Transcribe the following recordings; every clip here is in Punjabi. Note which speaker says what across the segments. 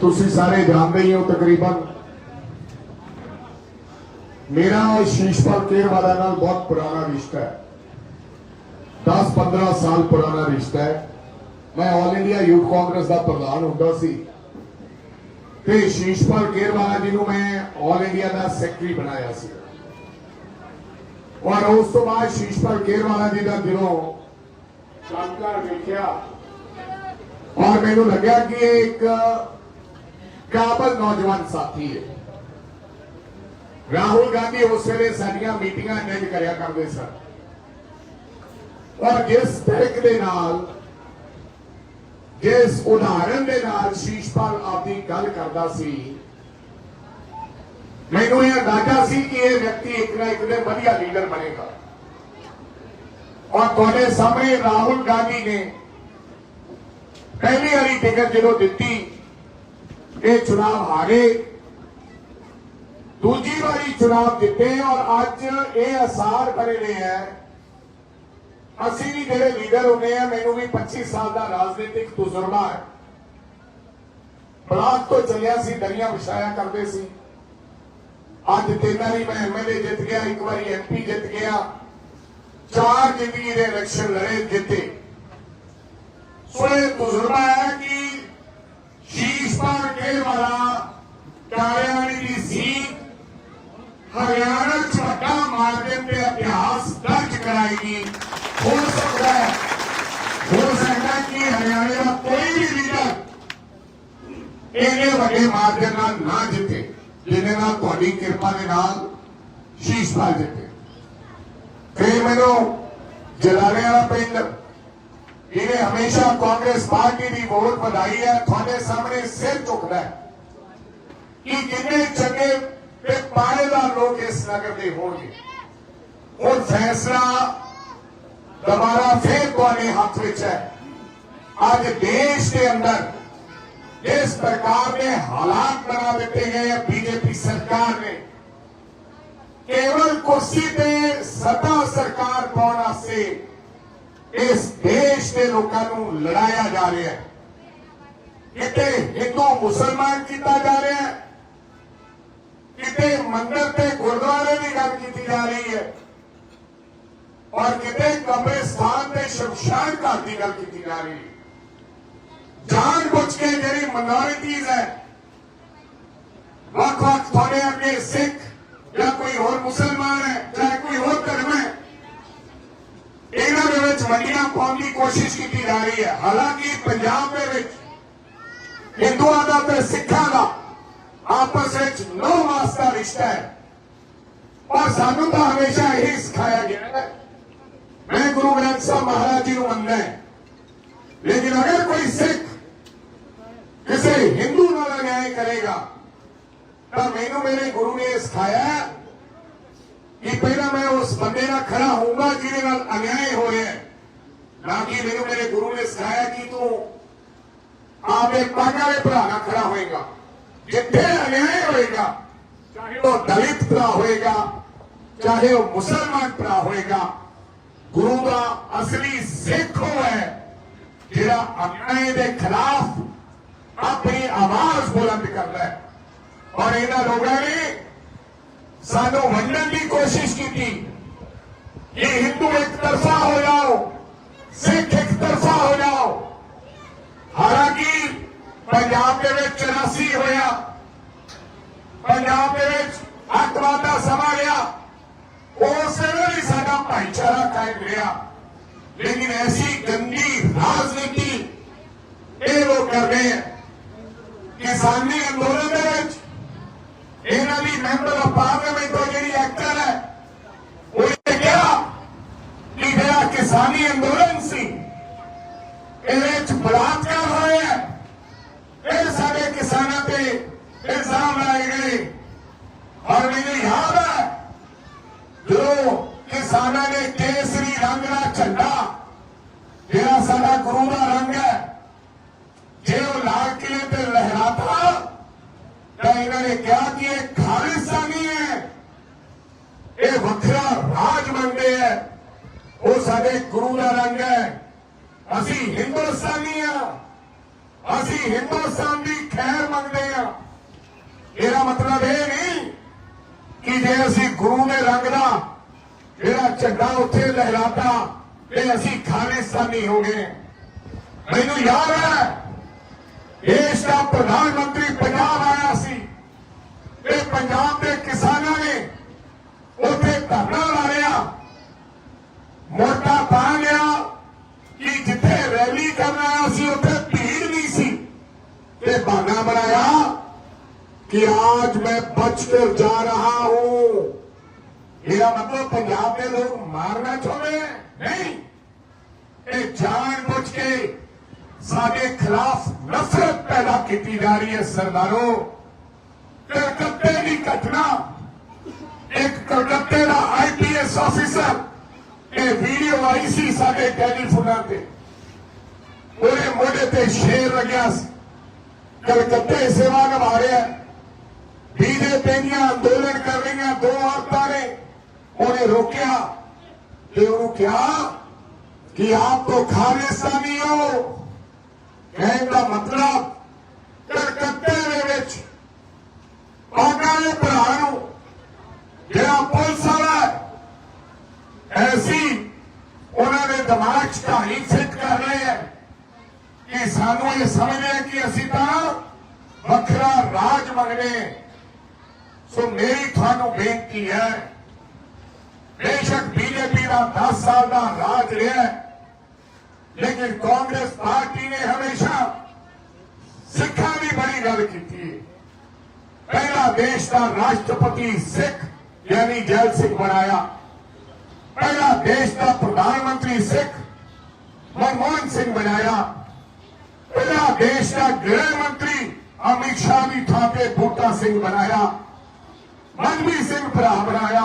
Speaker 1: ਤੁਸੀਂ ਸਾਰੇ ਜਾਣਦੇ ਹੀ ਹੋ ਤਕਰੀਬਨ। ਮੇਰਾ ਸ਼ੀਸ਼ਪਾਲ ਕੇਰਵਾਲਾ ਨਾਲ ਬਹੁਤ ਪੁਰਾਣਾ ਰਿਸ਼ਤਾ ਹੈ। 10-15 ਸਾਲ ਪੁਰਾਣਾ ਰਿਸ਼ਤਾ ਹੈ। ਮੈਂ ਆਲ ਇੰਡੀਆ ਯੂਥ ਕਾਂਗਰਸ ਦਾ ਪ੍ਰਧਾਨ ਹੁੰਦਾ ਸੀ। ਤੇ ਸ਼ੀਸ਼ਪਾਲ ਕੇਰਵਾਲਾ ਜੀ ਨੂੰ ਮੈਂ ਆਲ ਇੰਡੀਆ ਦਾ ਸੈਕਟਰੀ ਬਣਾਇਆ ਸੀ। ਔਰ ਉਸ ਤੋਂ ਬਾਅਦ ਸ਼ੀਸ਼ਪਾਲ ਕੇਰਵਾਲਾ ਜੀ ਦਾ ਦਿਲੋਂ ਕੰਮਕਾਰ ਵੇਖਿਆ, ਔਰ ਮੈਨੂੰ ਲੱਗਿਆ ਕਿ ਇਹ ਇੱਕ ਕਾਬਲ ਨੌਜਵਾਨ ਸਾਥੀ ਹੈ ਰਾਹੁਲ ਗਾਂਧੀ ਉਸ ਵੇਲੇ ਸਾਡੀਆਂ ਮੀਟਿੰਗਾਂ ਅਟੈਂਡ ਕਰਿਆ ਕਰਦੇ ਸਨ। ਔਰ ਜਿਸ ਤਰਕ ਦੇ ਨਾਲ, ਜਿਸ ਉਦਾਹਰਨ ਦੇ ਨਾਲ ਸ਼ੀਸ਼ਪਾਲ ਆਪਦੀ ਗੱਲ ਕਰਦਾ ਸੀ, ਮੈਨੂੰ ਇਹ ਅੰਦਾਜ਼ਾ ਸੀ ਕਿ ਇਹ ਵਿਅਕਤੀ ਇੱਕ ਨਾ ਇੱਕ ਦਿਨ ਵਧੀਆ ਲੀਡਰ ਬਣੇਗਾ। ਔਰ ਤੁਹਾਡੇ ਸਾਹਮਣੇ ਰਾਹੁਲ ਗਾਂਧੀ ਨੇ ਪਹਿਲੀ ਵਾਰੀ ਟਿਕਟ ਜਦੋਂ ਦਿੱਤੀ ਇਹ ਚੁਣਾਵ ਹਾਰੇ ਦੂਜੀ ਵਾਰੀ ਚੁਣਾਵ ਜਿੱਤੇ ਔਰ ਅੱਜ ਇਹ ਅਸਾਰ ਬਣੇ ਨੇ ਹੈ। ਅਸੀਂ ਵੀ ਜਿਹੜੇ ਲੀਡਰ ਹੁੰਦੇ ਆ ਮੈਨੂੰ ਵੀ 25 ਸਾਲ ਦਾ ਰਾਜਨੀਤਿਕ ਤਜਰਬਾ ਹੈ। ਬਲਾਕ ਤੋਂ ਚੱਲਿਆ ਸੀ, ਦਰੀਆਂ ਵਿਛਾਇਆ ਕਰਦੇ ਸੀ। ਅੱਜ ਤਿੰਨ ਵਾਰੀ ਮੈਂ ਐਮਐਲਏ ਜਿੱਤ ਗਿਆ, ਇੱਕ ਵਾਰੀ ਐਮਪੀ ਜਿੱਤ ਗਿਆ। ਚਾਰ ਜ਼ਿੰਦਗੀ ਦੇ ਇਲੈਕਸ਼ਨ ਲੜੇ, ਜਿੱਤੇ। ਸੋ ਇਹ ਤਜਰਬਾ ਹੈ ਕਿ ਸ਼ੀਸ਼ਪਾਲ ਕੇਰਵਾਲਾ ਦੀ ਸੀਟ ਹਰਿਆਣਾ ਚ ਵੱਡਾ ਤੇ ਇਤਿਹਾਸ ਦਰਜ ਕਰਾਏਗੀ ਹੋ ਸਕਦਾ ਹੈ, ਹੋ ਸਕਦਾ ਕਿ ਹਰਿਆਣੇ ਦਾ ਕੋਈ ਵੀ ਲੀਡਰ ਇਹਨੇ ਵੱਡੇ ਮਾਰਕੀਟ ਨਾਲ ਨਾ ਜਿੱਤੇ, ਜਿਹਦੇ ਨਾਲ ਤੁਹਾਡੀ ਕਿਰਪਾ ਦੇ ਨਾਲ ਸ਼ੀਸ਼ਪਾਲ ਜਿੱਤੇ। ਫਿਰ ਮੈਨੂੰ ਜਲਾਲੇ ਵਾਲਾ ਪਿੰਡ ਇਹਨੇ ਹਮੇਸ਼ਾ ਕਾਂਗਰਸ ਪਾਰਟੀ ਦੀ ਵੋਟ ਵਧਾਈ ਹੈ, ਤੁਹਾਡੇ ਸਾਹਮਣੇ ਸਿਰ ਝੁਕਦਾ ਹੈ। ਕਿ ਕਿੰਨੇ ਚੰਗੇ ਤੇ ਪਾਣੇਦਾਰ ਲੋਕ ਇਸ ਨਗਰ ਦੇ ਹੋਣਗੇ। ਹੁਣ ਫੈਸਲਾ ਦੁਬਾਰਾ ਫੇਰ ਤੁਹਾਡੇ ਹੱਥ ਵਿੱਚ ਹੈ। ਅੱਜ ਦੇਸ਼ ਦੇ ਅੰਦਰ ਜਿਸ ਪ੍ਰਕਾਰ ਦੇ ਹਾਲਾਤ ਬਣਾ ਦਿੱਤੇ ਗਏ ਹੈ ਬੀਜੇਪੀ ਸਰਕਾਰ ਨੇ, ਕੇਵਲ ਕੁਰਸੀ ਤੇ ਸੱਤਾ ਸਰਕਾਰ ਪਾਉਣ ਵਾਸਤੇ ਇਸ ਦੇਸ਼ ਦੇ ਲੋਕਾਂ ਨੂੰ ਲੜਾਇਆ ਜਾ ਰਿਹਾ ਹੈ। ਕਿਤੇ ਹਿੰਦੂ ਮੁਸਲਮਾਨ ਕੀਤਾ ਜਾ ਰਿਹਾ ਹੈ। ਕਿਤੇ ਮੰਦਰ ਤੇ ਗੁਰਦੁਆਰੇ ਦੀ ਗੱਲ ਕੀਤੀ ਜਾ ਰਹੀ ਹੈ। ਔਰ ਕਿਤੇ ਕਬਰਿਸਤਾਨ ਤੇ ਸ਼ਮਸ਼ਾਨ ਘਾਟ ਦੀ ਗੱਲ ਕੀਤੀ ਜਾ ਰਹੀ ਹੈ। ਜਾਣ ਬੁੱਝ ਕੇ ਜਿਹੜੀ ਮਿਨੋਰਿਟੀਜ਼ ਹੈ ਵੱਖ ਵੱਖ ਤੁਹਾਡੇ ਅੱਗੇ ਸਿੱਖ ਜਾਂ ਕੋਈ ਹੋਰ ਮੁਸਲਮਾਨ ਹੈ ਜਾਂ ਕੋਈ ਹੋਰ ਧਰਮ ਹੈ ਇਹਨਾਂ ਦੇ ਵਿੱਚ ਵੰਡੀਆਂ ਪਾਉਣ ਦੀ ਕੋਸ਼ਿਸ਼ ਕੀਤੀ ਜਾ ਰਹੀ ਹੈ। ਹਾਲਾਂਕਿ ਪੰਜਾਬ ਦੇ ਵਿੱਚ ਹਿੰਦੂਆਂ ਦਾ ਤੇ ਸਿੱਖਾਂ ਦਾ ਆਪਸ ਵਿੱਚ ਨੋ ਵਾਸਤਾ ਰਿਸ਼ਤਾ ਹੈ। ਪਰ ਸਾਨੂੰ ਤਾਂ ਹਮੇਸ਼ਾ ਇਹ ਸਿਖਾਇਆ ਗਿਆ ਹੈ। ਮੈਂ ਗੁਰੂ ਗ੍ਰੰਥ ਸਾਹਿਬ ਮਹਾਰਾਜ ਜੀ ਨੂੰ ਮੰਨਦਾ ਲੇਕਿਨ ਅਗਰ ਕੋਈ ਸਿੱਖ ਕਿਸੇ ਹਿੰਦੂ ਨਾਲ ਅਨਿਆਏ ਕਰੇਗਾ, ਤਾਂ ਮੈਨੂੰ ਮੇਰੇ ਗੁਰੂ ਨੇ ਸਿਖਾਇਆ ਪਹਿਲਾਂ ਮੈਂ ਉਸ ਬੰਦੇ ਨਾਲ ਖੜਾ ਹੋਊਂਗਾ ਜਿਹਦੇ ਨਾਲ ਅਨਿਆਏ ਹੋ ਰਿਹਾ ਹੈ। ਨਾ ਕਿ ਮੈਨੂੰ ਮੇਰੇ ਗੁਰੂ ਨੇ ਸਿਖਾਇਆ ਕਿ ਤੂੰ ਆਪੇ ਪਾਗਾ ਦੇ ਭਰਾ ਨਾਲ ਖੜਾ ਹੋਏਗਾ। ਜਿੱਥੇ ਅਨਿਆਏ ਹੋਏਗਾ, ਚਾਹੇ ਉਹ ਦਲਿਤ ਭਰਾ ਹੋਏਗਾ, ਚਾਹੇ ਉਹ ਮੁਸਲਮਾਨ ਭਰਾ ਹੋਏਗਾ, ਗੁਰੂ ਦਾ ਅਸਲੀ ਸਿੱਖ ਉਹ ਹੈ ਜਿਹੜਾ ਅਨਿਆਏ ਦੇ ਖਿਲਾਫ ਆਪਣੀ ਆਵਾਜ਼ ਬੁਲੰਦ ਕਰਦਾ ਹੈ। ਔਰ ਇਹਨਾਂ ਲੋਕਾਂ ਨੇ ਸਾਨੂੰ ਵੰਡਣ ਦੀ ਕੋਸ਼ਿਸ਼ ਕੀਤੀ ਇਹ ਹਿੰਦੂ ਇੱਕ ਤਰਫਾ ਹੋ ਜਾਓ ਸਿੱਖ ਇੱਕ ਤਰਫਾ ਹੋ ਜਾਓ ਹਾਲਾਂਕਿ ਪੰਜਾਬ ਦੇ ਵਿੱਚ 84 ਹੋਇਆ ਪੰਜਾਬ ਦੇ ਵਿੱਚ ਅੱਤਵਾਦ ਦਾ ਸਮਾਂ ਗਿਆ ਉਸ ਵੇਲੇ ਵੀ ਸਾਡਾ ਭਾਈਚਾਰਾ ਕਾਇਮ ਰਿਹਾ ਲੇਕਿਨ ਐਸੀ ਗੰਦੀ ਰਾਜਨੀਤੀ ਇਹ ਲੋਕ ਕਰ ਰਹੇ ਹੈ ਕਿਸਾਨੀ ਅੰਦੋਲਨ ਦੇ ਵਿੱਚ ਇਹਨਾਂ ਦੀ ਮੈਂਬਰ ਆਫ ਪਾਰਲੀਮੈਂਟ ਤੋਂ ਜਿਹੜੀ ਐਕਟਰ ਹੈ ਉਹ ਕਿਹਾ ਕਿ ਜਿਹੜਾ ਕਿਸਾਨੀ ਅੰਦੋਲਨ ਸੀ, ਇਹਦੇ ਵਿੱਚ ਬਲਾਤਕਾਰ ਹੋਇਆ ਇਹ ਸਾਡੇ ਕਿਸਾਨਾਂ ਤੇ ਇਲਜ਼ਾਮ ਲਾਏ ਗਏ। ਔਰ ਮੈਨੂੰ ਯਾਦ ਹੈ, ਜਦੋਂ ਕਿਸਾਨਾਂ ਨੇ ਕੇਸਰੀ ਰੰਗ ਦਾ ਝੰਡਾ ਜਿਹੜਾ ਸਾਡਾ ਗੁਰੂ ਦਾ ਕਿਹਾ ਕਿ ਇਹ ਖਾਲਿਸਤਾਨੀ ਹੈ। ਇਹ ਵੱਖਰਾ ਰਾਜ ਮੰਗਦੇ ਹੈ। ਉਹ ਸਾਡੇ ਗੁਰੂ ਦਾ ਰੰਗ ਹੈ। ਅਸੀਂ ਹਿੰਦੁਸਤਾਨੀ ਆ ਅਸੀਂ ਹਿੰਦੁਸਤਾਨ ਦੀ ਖੈਰ ਮੰਗਦੇ ਇਹਦਾ ਮਤਲਬ ਇਹ ਨਹੀਂ ਕਿ ਜੇ ਅਸੀਂ ਗੁਰੂ ਦੇ ਰੰਗ ਦਾ ਜਿਹੜਾ ਝੰਡਾ ਉੱਥੇ ਲਹਿਰਾਤਾ, ਤੇ ਅਸੀਂ ਖਾਲਿਸਤਾਨੀ ਹੋ ਗਏ। ਮੈਨੂੰ ਯਾਦ ਹੈ, ਦੇਸ਼ ਦਾ ਪ੍ਰਧਾਨ ਮੰਤਰੀ ਪੰਜਾਬ ਪੰਜਾਬ ਦੇ ਕਿਸਾਨਾਂ ਨੇ ਉੱਥੇ ਧਰਨਾ ਲਾ ਲਿਆ। ਮੋਟਾ ਪਾ ਲਿਆ ਕਿ ਜਿੱਥੇ ਰੈਲੀ ਕਰਨਾ ਸੀ ਉੱਥੇ ਭੀੜ ਨਹੀਂ ਸੀ। ਤੇ ਬਹਾਨਾ کہ آج میں بچ کر جا رہا ہوں میرا مطلب پنجاب میں لوگ مارنا چھوڑے نہیں اے جان بوجھ کے سارے خلاف نفرت پیدا کی جا رہی ہے سرداروں की घटना एक कलकत्ते का आईपीएस ऑफिसर ਇਹ ਵੀਡੀਓ ਆਈ ਸੀ ਸਾਡੇ ਟੈਲੀਫੋਨਾਂ ਤੇ ਉਹਦੇ ਮੋਢੇ ਤੇ ਸ਼ੇਰ ਲੱਗਿਆ ਸੀ ਕਲਕੱਤੇ ਸੇਵਾ ਨਿਭਾ ਰਿਹਾ ਹੈ ਬੀਜੇਪੀ ਦੀਆਂ ਅੰਦੋਲਨ ਕਰ ਰਹੀਆਂ ਦੋ ਔਰਤਾਂ ਨੇ ਉਹਨੇ ਰੋਕਿਆ ਤੇ ਉਹਨੂੰ ਕਿਹਾ ਕਿ ਆਪ ਤੋਂ ਖਾਲਿਸਤਾਨੀ ਹੋ ਕਹਿਣ ਦਾ ਮਤਲਬ ਉਹਨਾਂ ਦੇ ਭਰਾ ਨੂੰ ਜਿਹੜਾ ਪੁਲਿਸ ਵਾਲਾ ਐਸੀ ਉਹਨਾਂ ਦੇ ਦਿਮਾਗ 'ਚ ਕਹਾਣੀ ਫਿੱਟ ਕਰ ਰਹੇ ਹੈ ਕਿ ਸਾਨੂੰ ਇਹ ਸਮਝਦੇ ਕਿ ਅਸੀਂ ਤਾਂ ਵੱਖਰਾ ਰਾਜ ਮੰਗਦੇ ਸੋ ਮੇਰੀ ਤੁਹਾਨੂੰ ਬੇਨਤੀ ਹੈ, ਬੇਸ਼ੱਕ ਬੀਜੇਪੀ ਦਾ 10 ਸਾਲ ਦਾ ਰਾਜ ਰਿਹਾ ਲੇਕਿਨ ਕਾਂਗਰਸ ਪਾਰਟੀ ਨੇ ਹਮੇਸ਼ਾ ਸਿੱਖਾਂ ਦੀ ਬੜੀ ਗੱਲ ਕੀਤੀ ਹੈ। ਪਹਿਲਾ ਦੇਸ਼ ਦਾ ਰਾਸ਼ਟਰਪਤੀ ਸਿੱਖ ਯਾਨੀ ਜੈਲ ਸਿੰਘ ਬਣਾਇਆ ਪਹਿਲਾ ਦੇਸ਼ ਦਾ ਪ੍ਰਧਾਨ ਮੰਤਰੀ ਸਿੱਖ ਮਨਮੋਹਨ ਸਿੰਘ ਬਣਾਇਆ ਪਹਿਲਾ ਦੇਸ਼ ਦਾ ਗ੍ਰਹਿ ਮੰਤਰੀ ਅਮਿਤ ਸ਼ਾਹ ਦੀ ਥਾਂ ਤੇ ਬੂਟਾ ਸਿੰਘ ਬਣਾਇਆ ਮਨਵੀਰ ਸਿੰਘ ਭਰਾ ਬਣਾਇਆ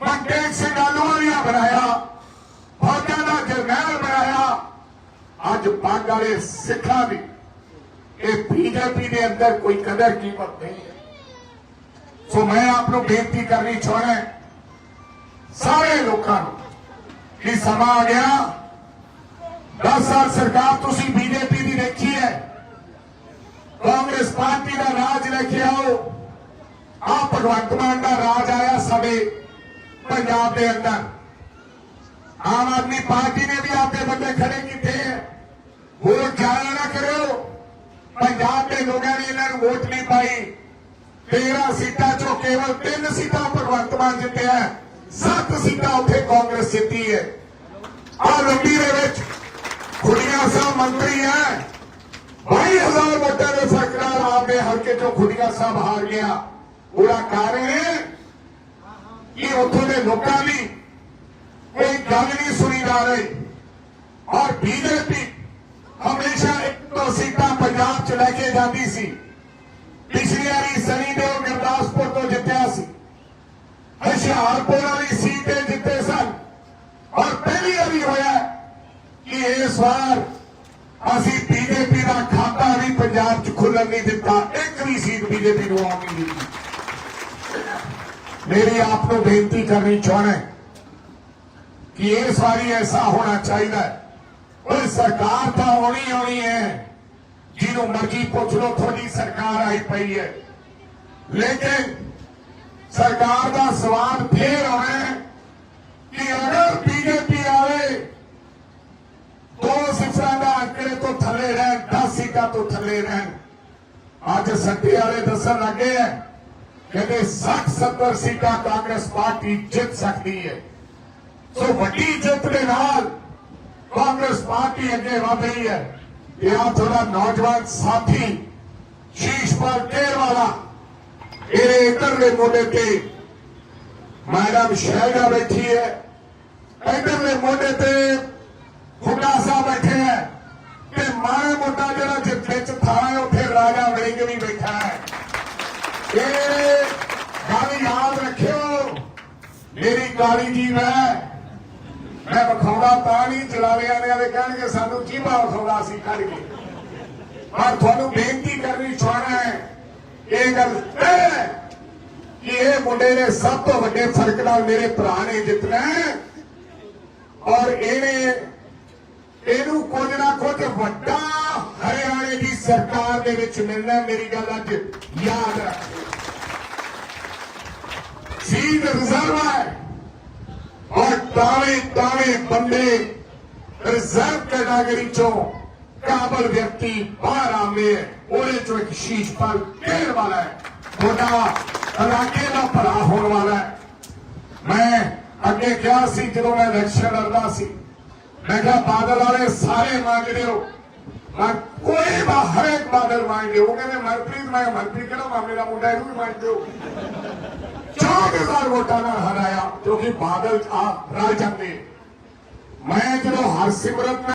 Speaker 1: ਮਨਟੇਕ ਸਿੰਘ ਆਲੂਵਾਲੀਆ ਬਣਾਇਆ ਫੌਜਾਂ ਦਾ ਜਰਨੈਲ ਬਣਾਇਆ ਅੱਜ ਪੱਗ ਵਾਲੇ ਸਿੱਖਾਂ ਦੀ ਇਹ ਬੀਜੇਪੀ ਦੇ ਅੰਦਰ ਕੋਈ ਕਦਰ ਕੀਮਤ ਨਹੀਂ ਹੈ। ਸੋ ਮੈਂ ਆਪ ਨੂੰ ਬੇਨਤੀ ਕਰਨੀ ਚਾਹੁੰਦਾ ਸਾਰੇ ਲੋਕਾਂ ਨੂੰ, ਕਿ ਸਮਾਂ ਆ ਗਿਆ। 10 ਸਾਲ ਸਰਕਾਰ ਤੁਸੀਂ ਬੀਜੇਪੀ ਦੀ ਦੇਖੀ ਹੈ। ਕਾਂਗਰਸ ਪਾਰਟੀ ਦਾ ਰਾਜ ਲੈ ਕੇ ਆਓ। ਆ ਭਗਵੰਤ ਮਾਨ ਦਾ ਰਾਜ ਆਇਆ ਸਾਡੇ ਪੰਜਾਬ ਦੇ ਅੰਦਰ। ਆਮ ਆਦਮੀ ਪਾਰਟੀ ਨੇ ਵੀ ਆਪੇ ਬੰਦੇ ਖੜੇ ਕੀਤੇ ਹੈ। ਹੋਰ ਜਾਇਆ ਨਾ ਕਰੋ ਪੰਜਾਬ ਦੇ ਲੋਕਾਂ ਨੇ ਇਹਨਾਂ ਨੂੰ ਵੋਟ ਨਹੀਂ ਪਾਈ। 13 ਸੀਟਾਂ ਚੋਂ ਕੇਵਲ 3 ਸੀਟਾਂ ਭਗਵੰਤ ਮਾਨ ਜਿੱਤਿਆ 7 ਸੀਟਾਂ ਉੱਥੇ ਕਾਂਗਰਸ ਜਿੱਤੀ ਹੈ। ਆ ਲੰਬੀ ਦੇ ਵਿੱਚ ਖੁੱਡੀਆਂ ਸਾਹਿਬ ਮੰਤਰੀ ਹੈ। 22000 ਵੋਟਾਂ ਦੇ ਫ਼ਰਕ ਨਾਲ ਆਪਦੇ ਹਲਕੇ ਚੋਂ ਖੁੱਡੀਆਂ ਸਾਹਿਬ ਹਾਰ ਗਿਆ। ਉਹਦਾ ਕਾਰਨ ਹੈ ਕਿ ਉੱਥੋਂ ਦੇ ਲੋਕਾਂ ਦੀ ਕੋਈ ਗੱਲ ਨਹੀਂ ਸੁਣੀ ਜਾ ਰਹੀ। ਔਰ ਬੀਜੇਪੀ ਹਮੇਸ਼ਾ ਇੱਕ ਤੋਂ ਸੀਟਾਂ ਪੰਜਾਬ 'ਚ ਲੈ ਕੇ ਜਾਂਦੀ ਸੀ। ਪਿਛਲੀ ਵਾਰੀ ਸਨੀ ਦੇਓ ਗੁਰਦਾਸਪੁਰ ਤੋਂ ਜਿੱਤਿਆ ਸੀ। ਹੁਸ਼ਿਆਰਪੁਰ ਵਾਲੀ ਸੀਟ ਤੇ ਜਿੱਤੇ ਸਨ। ਔਰ ਪਹਿਲੀ ਵਾਰੀ ਹੋਇਆ ਕਿ ਇਸ ਵਾਰ ਅਸੀਂ ਬੀਜੇਪੀ ਦਾ ਖਾਤਾ ਵੀ ਪੰਜਾਬ 'ਚ ਖੁੱਲਣ ਨਹੀਂ ਦਿੱਤਾ। ਇੱਕ ਵੀ ਸੀਟ ਬੀਜੇਪੀ ਨੂੰ ਆਉਣ ਨਹੀਂ ਦਿੱਤੀ। ਮੇਰੀ ਆਪ ਨੂੰ ਬੇਨਤੀ ਕਰਨੀ ਚਾਹਣਾ ਕਿ ਇਸ ਵਾਰੀ ਐਸਾ ਹੋਣਾ ਚਾਹੀਦਾ ਹੈ ਉਹ ਸਰਕਾਰ ਤਾਂ ਆਉਣੀ ਆਉਣੀ ਹੈ। ਜਿਹਨੂੰ ਮਰਜ਼ੀ ਪੁੱਛ ਲਓ, ਤੁਹਾਡੀ ਸਰਕਾਰ ਆਈ ਪਈ ਹੈ। ਲੇਕਿਨ ਸਰਕਾਰ ਦਾ ਸਵਾਲ ਫੇਰ ਆਉਣਾ ਕਿ ਅਗਰ ਬੀਜੇਪੀ ਆਵੇ, ਦੋ ਸਿਫਰਾਂ ਦਾ ਅੰਕੜੇ ਤੋਂ ਥੱਲੇ ਰਹਿਣ 10 ਸੀਟਾਂ ਤੋਂ ਥੱਲੇ ਰਹਿਣ। ਅੱਜ ਸੱਤੇ ਵਾਲੇ ਦੱਸਣ ਲੱਗੇ ਹੈ, ਕਹਿੰਦੇ 60 70 ਸੀਟਾਂ ਕਾਂਗਰਸ ਪਾਰਟੀ ਜਿੱਤ ਸਕਦੀ ਹੈ। ਸੋ ਵੱਡੀ ਜਿੱਤ ਦੇ ਨਾਲ ਕਾਂਗਰਸ ਪਾਰਟੀ ਅੱਗੇ ਵਧ ਰਹੀ ਹੈ। ਇਹ ਆ ਥੋੜਾ ਨੌਜਵਾਨ ਸਾਥੀ ਸ਼ੀਸ਼ਪਾਲ ਕੇਰ ਵਾਲਾ। ਇਹਦੇ ਇਧਰਲੇ ਮੋਢੇ ਤੇ ਮੈਡਮ ਸ਼ੈਲਜਾ ਬੈਠੀ ਹੈ। ਇਧਰਲੇ ਮੋਢੇ ਤੇ ਖੁੱਡਾ ਸਾਹਿਬ ਬੈਠੇ ਹੈ। ਤੇ ਮਾਰੇ ਮੋਟਾ ਜਿਹੜਾ ਜਿੱਥੇ ਚ ਥਾਂ ਹੈ, ਉੱਥੇ ਰਾਜਾ ਵੜਿੰਗ ਵੀ ਬੈਠਾ ਹੈ। ਇਹ ਗੱਲ ਯਾਦ ਰੱਖਿਓ। ਮੇਰੀ ਕਾਲੀ ਜੀ ਮੈਂ ਮੈਂ ਵਿਖਾਉਣਾ ਤਾਂ ਨਹੀਂ ਚਲਾਵੇ ਵਾਲੇ ਕਹਿਣਗੇ ਸਾਨੂੰ ਜੀਵਾ ਵਿਖਾਉਣਾ ਸੀ ਕੱਢ ਕੇ। ਪਰ ਤੁਹਾਨੂੰ ਬੇਨਤੀ ਕਰਨੀ ਚਾਹਣਾ ਹੈ, ਇਹ ਗੱਲ ਤੈਅ ਹੈ ਕਿ ਇਹ ਮੁੰਡੇ ਨੇ ਸਭ ਤੋਂ ਵੱਡੇ ਫ਼ਰਕ ਨਾਲ ਮੇਰੇ ਭਰਾ ਨੇ ਜਿੱਤਣਾ ਔਰ ਇਹਨੇ ਇਹਨੂੰ ਕੁਝ ਨਾ ਕੁਝ ਵੱਡਾ ਹਰਿਆਣੇ ਦੀ ਸਰਕਾਰ ਦੇ ਵਿੱਚ ਮਿਲਣਾ ਮੇਰੀ ਗੱਲ ਅੱਜ ਯਾਦ ਰੱਖੋ। ਸੀਟ ਰਿਜ਼ਰਵ ਹੈ ਔਰ ਦਾਵੇ ਦਾਵੇ ਬੰਦੇ ਰਿਜ਼ਰਵ ਕੈਟਾਗਰੀ ਚੋਂ ਕਾਬਲ ਵਿਅਕਤੀ ਬਾਹਰ ਆਉਂਦੇ ਹੈ ਉਹਦੇ ਚੋਂ ਇੱਕ ਸ਼ੀਸ਼ਪਾਲ ਕੇਰ ਵਾਲਾ ਹੈ। ਤੁਹਾਡਾ ਇਲਾਕੇ ਦਾ ਭਲਾ ਹੋਣ ਵਾਲਾ ਹੈ। ਮੈਂ ਅੱਗੇ ਕਿਹਾ ਸੀ ਜਦੋਂ ਮੈਂ ਇਲੈਕਸ਼ਨ ਲੜਦਾ ਸੀ ਮੈਂ ਕਿਹਾ ਬਾਦਲ ਵਾਲੇ ਸਾਰੇ ਮੰਗਦੇ ਹੋ। ਮੈਂ ਕੋਈ ਬਾ ਹਰੇਕ ਬਾਦਲ ਮੰਗਦੇ ਹੋ। ਉਹ ਕਹਿੰਦੇ ਮਨਪ੍ਰੀਤ ਮੈਂ ਕਿਹਾ, ਮਨਪ੍ਰੀਤ ਕਿਹੜਾ ਮਾਮੇ ਦਾ ਮੁੰਡਾ ਇਹਨੂੰ ਵੀ ਮੰਗਦੇ ਹੋ? ਚੌਂਕ ਹਜ਼ਾਰ ਵੋਟਾਂ ਨਾਲ ਹਰਾਇਆ ਕਿਉਂਕਿ ਬਾਦਲ ਆ ਰਲ ਜਾਂਦੇ। ਮੈਂ ਜਦੋਂ ਹਰਸਿਮਰਤ